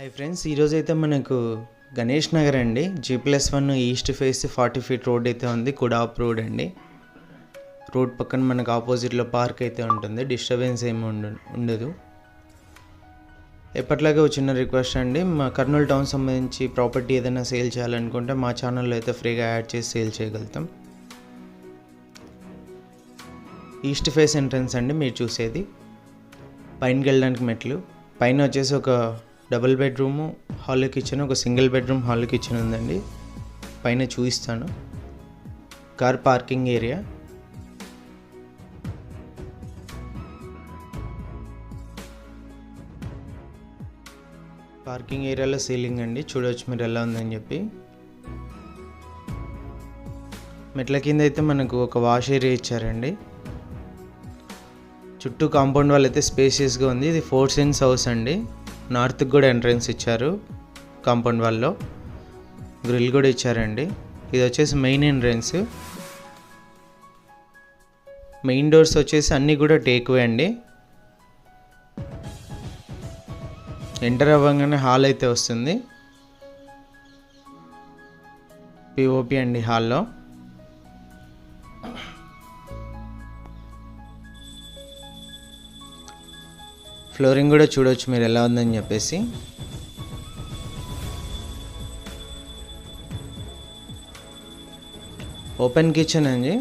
Hi friends ఈరోజు అయితే మనకు గణేష్ నగర్ అండి. G plus one east face forty feet road అయితే ఉంది కుడాప్ రోడ్ అండి. రోడ్ పక్కన మనకు ఆపోజిట్లో పార్క్ అయితే ఉంటుంది డిస్టర్బెన్స్ ఏమి ఉండ ఉండదు. ఎప్పట్లాగే ఒక చిన్న రిక్వెస్ట్ అండి మా కర్నూలు టౌన్ సంబంధించి ప్రాపర్టీ ఏదైనా సేల్ చేయాలనుకుంటే మా ఛానల్లో అయితే ఫ్రీగా యాడ్ చేసి సేల్ చేయగలుగుతాం. ఈస్ట్ ఫేస్ ఎంట్రన్స్ అండి మీరు చూసేది. పైనకి వెళ్ళడానికి మెట్లు. పైన వచ్చేసి ఒక డబుల్ బెడ్రూము హాల్ కిచెన్ ఒక సింగిల్ బెడ్రూమ్ హాల్ కిచెన్ ఉందండి. పైన చూపిస్తాను. Car parking area. పార్కింగ్ ఏరియాలో సీలింగ్ అండి. చూడవచ్చు మీరు ఎలా ఉందని చెప్పి. మెట్ల కింద అయితే మనకు ఒక వాష్ ఏరియా ఇచ్చారండి. చుట్టూ కాంపౌండ్ వాళ్ళు అయితే స్పేసియస్గా ఉంది. ఇది ఫోర్ సెన్స్ హౌస్ అండి. నార్త్కి కూడా ఎంట్రన్స్ ఇచ్చారు కాంపౌండ్ వాళ్ళలో. గ్రిల్ కూడా ఇచ్చారండి. ఇది వచ్చేసి మెయిన్ ఎంట్రన్స్. మెయిన్ డోర్స్ వచ్చేసి అన్నీ కూడా టేక్వే అండి. ఎంటర్ అవ్వగానే హాల్ అయితే వస్తుంది. పిఓపి అండి హాల్లో. ఫ్లోరింగ్ కూడా చూడవచ్చు మీరు ఎలా ఉందని చెప్పేసి. ఓపెన్ కిచెన్ అండి.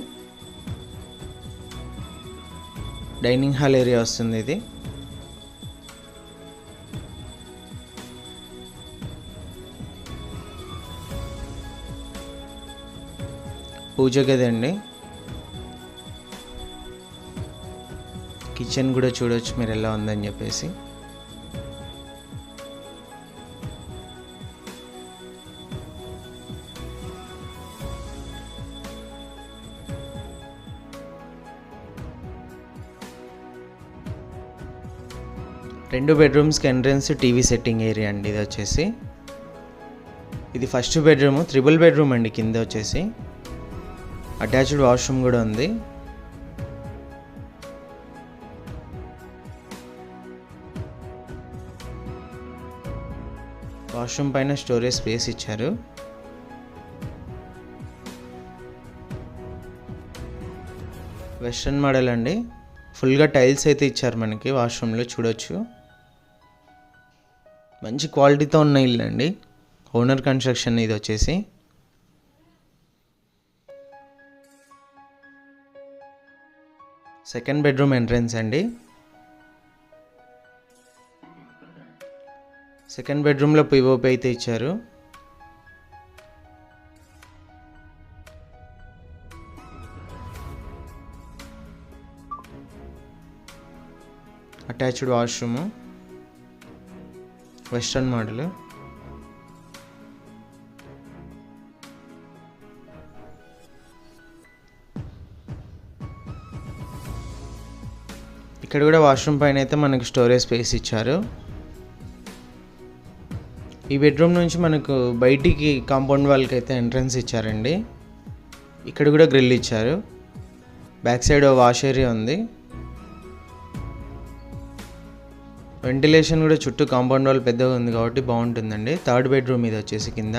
డైనింగ్ హాల్ ఏరియా వస్తుంది ఇది. పూజ గది అండి. కిచెన్ కూడా చూడొచ్చు మీరు ఎలా ఉందని చెప్పేసి. రెండు బెడ్రూమ్స్కి ఎంట్రన్స్ టీవీ సెట్టింగ్ ఏరియా అండి ఇది వచ్చేసి. ఇది ఫస్ట్ బెడ్రూమ్ త్రిబుల్ బెడ్రూమ్ అండి కింద వచ్చేసి. అటాచ్డ్ వాష్రూమ్ కూడా ఉంది. వాష్రూమ్ పైన స్టోరేజ్ స్పేస్ ఇచ్చారు. వెస్ట్రన్ మోడల్ అండి. ఫుల్గా టైల్స్ అయితే ఇచ్చారు మనకి వాష్రూమ్లో చూడొచ్చు. మంచి క్వాలిటీతో ఉన్న ఇల్లు అండి. ఓనర్ కన్స్ట్రక్షన్ ఇది వచ్చేసి. సెకండ్ బెడ్రూమ్ ఎంట్రన్స్ అండి. సెకండ్ బెడ్రూమ్లో పిఓపి అయితే ఇచ్చారు. Attached washroom western model. ఇక్కడ కూడా వాష్రూమ్ పైన అయితే మనకి స్టోరేజ్ స్పేస్ ఇచ్చారు. ఈ బెడ్రూమ్ నుంచి మనకు బయటికి కాంపౌండ్ వాళ్ళకి అయితే ఎంట్రన్స్ ఇచ్చారండి. ఇక్కడ కూడా గ్రిల్ ఇచ్చారు. బ్యాక్ సైడ్ వాష్ ఏరియా ఉంది. వెంటిలేషన్ కూడా చుట్టూ కాంపౌండ్ వాల్ పెద్దగా ఉంది కాబట్టి బాగుంటుందండి. థర్డ్ బెడ్రూమ్ ఇది వచ్చేసి కింద.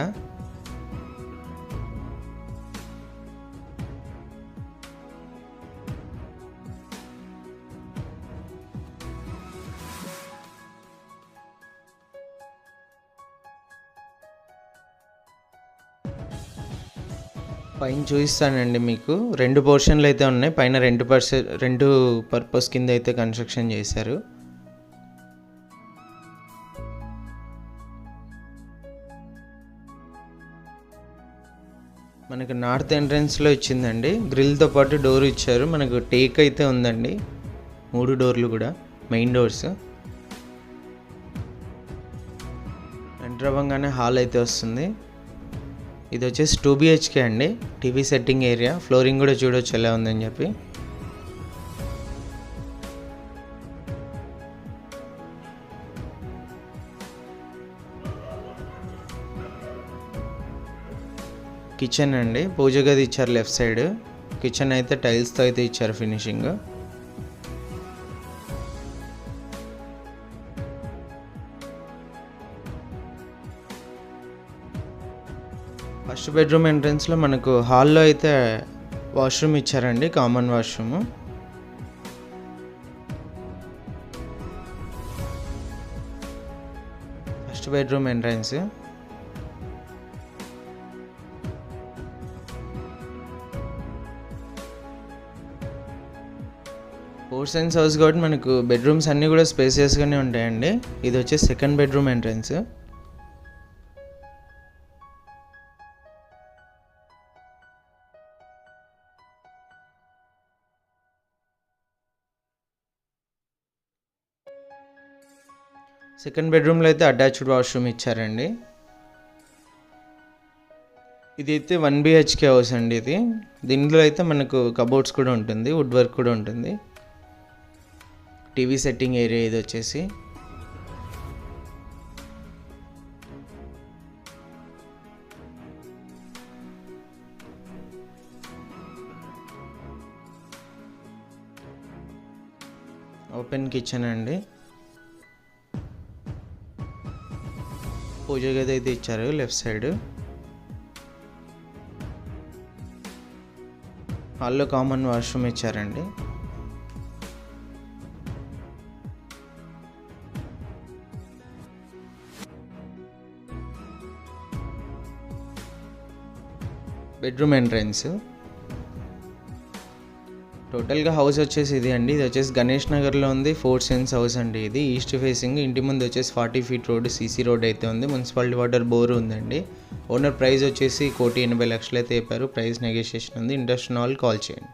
పైన చూపిస్తానండి మీకు. రెండు పోర్షన్లు అయితే ఉన్నాయి. పైన రెండు పర్స రెండు పర్పస్ కింద అయితే కన్స్ట్రక్షన్ చేశారు. మనకు నార్త్ ఎంట్రన్స్లో ఇచ్చిందండి. గ్రిల్తో పాటు డోర్ ఇచ్చారు. మనకు టేక్ అయితే ఉందండి. మూడు డోర్లు కూడా. Main doors. ఎంటర్ అవ్వగానే హాల్ అయితే వస్తుంది. ఇది వచ్చేసి టూ బిహెచ్కే అండి. టీవీ సెట్టింగ్ ఏరియా ఫ్లోరింగ్ కూడా చూడొచ్చు ఎలా ఉందని చెప్పి. కిచెన్ అండి. పూజ గది ఇచ్చారు లెఫ్ట్ సైడ్. కిచెన్ అయితే టైల్స్తో అయితే ఇచ్చారు ఫినిషింగ్. ఫస్ట్ బెడ్రూమ్ ఎంట్రన్స్లో మనకు హాల్లో అయితే వాష్రూమ్ ఇచ్చారండి common washroom. First bedroom entrance. Four cents house కాబట్టి మనకు బెడ్రూమ్స్ అన్నీ కూడా స్పేసియస్గానే ఉంటాయండి. ఇది వచ్చేసి సెకండ్ బెడ్రూమ్ ఎంట్రన్స్. సెకండ్ బెడ్రూమ్లో అయితే అటాచ్డ్ వాష్రూమ్ ఇచ్చారండి. ఇది అయితే వన్ బిహెచ్కే హౌస్ అండి ఇది. దీంట్లో అయితే మనకు కబోర్డ్స్ కూడా ఉంటుంది వుడ్ వర్క్ కూడా ఉంటుంది. టీవీ సెట్టింగ్ ఏరియా ఇది వచ్చేసి. ఓపెన్ కిచెన్ అండి. పూజ గది అయితే ఇచ్చారు లెఫ్ట్ సైడ్. హాల్లో కామన్ వాష్రూమ్ ఇచ్చారండి. Bedroom entrance. టోటల్గా హౌస్ వచ్చేసి ఇది అండి. ఇది వచ్చేసి గణేష్ నగర్లో ఉంది. ఫోర్ సెన్స్ హౌస్ అండి ఇది. East facing. ఇంటి ముందు వచ్చేసి forty feet road CC road అయితే ఉంది. మున్సిపాలిటీ వాటర్ బోర్ ఉందండి. ఓనర్ ప్రైస్ వచ్చేసి కోటి ఎనభై లక్షలు అయితే చెప్పారు. ప్రైస్ నెగోషియేషన్ ఉంది. ఇంట్రెస్ట్ ఉన్న వాళ్ళు కాల్ చేయండి.